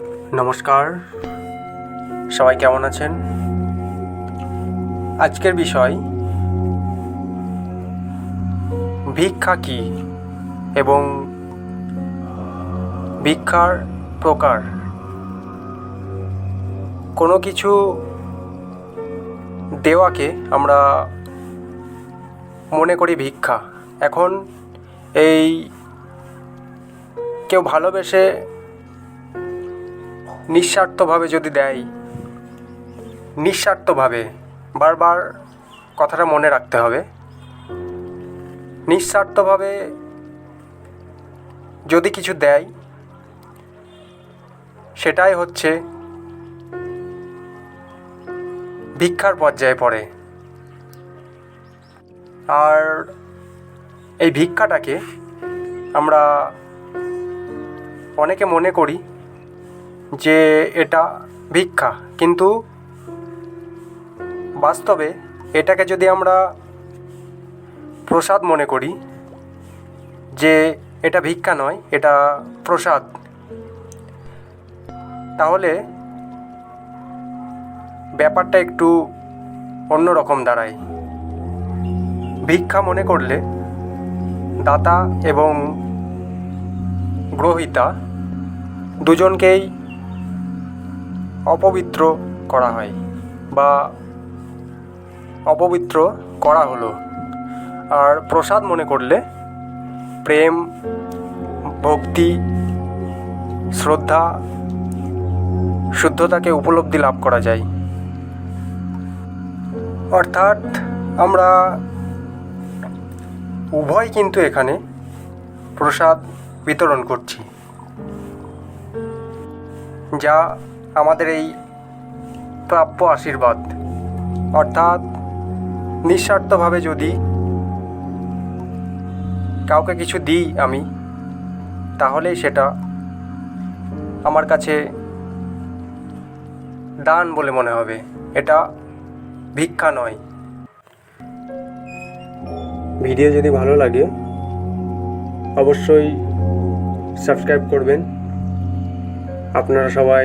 নমস্কার। সবাই কেমন আছেন? আজকের বিষয়, ভিক্ষা কী এবং ভিক্ষার প্রকার? কোনো কিছু দেওয়াকে আমরা মনে করি ভিক্ষা। এখন এই কেউ ভালোবেসে নিঃস্বার্থভাবে যদি দেয়, নিঃস্বার্থভাবে, বারবার কথাটা মনে রাখতে হবে। নিঃস্বার্থভাবে যদি কিছু দেয়, সেটাই হচ্ছে ভিক্ষার পর্যায়ে পড়ে। আর এই ভিক্ষাটাকে আমরা অনেকে মনে করি যে এটা ভিক্ষা। কিন্তু বাস্তবে এটাকে যদি আমরা প্রসাদ মনে করি, যে এটা ভিক্ষা নয়, এটা প্রসাদ, তাহলে ব্যাপারটা একটু অন্যরকম দাঁড়ায়। ভিক্ষা মনে করলে দাতা এবং গ্রহিতা দুজনকেই অপবিত্র করা হয় বা অপবিত্র করা হলো। আর প্রসাদ মনে করলে প্রেম, ভক্তি, শ্রদ্ধা, শুদ্ধতাকে উপলব্ধি লাভ করা যায়। অর্থাৎ আমরা উভয় কিন্তু এখানে প্রসাদ বিতরণ করছি। যা আমাদের এই প্রাপ্য আশীর্বাদ। অর্থাৎ নিঃস্বার্থভাবে যদি কাউকে কিছু দিই আমি, তাহলেই সেটা আমার কাছে দান বলে মনে হবে। এটা ভিক্ষা নয়। ভিডিও যদি ভালো লাগে, অবশ্যই সাবস্ক্রাইব করবেন। আপনারা সবাই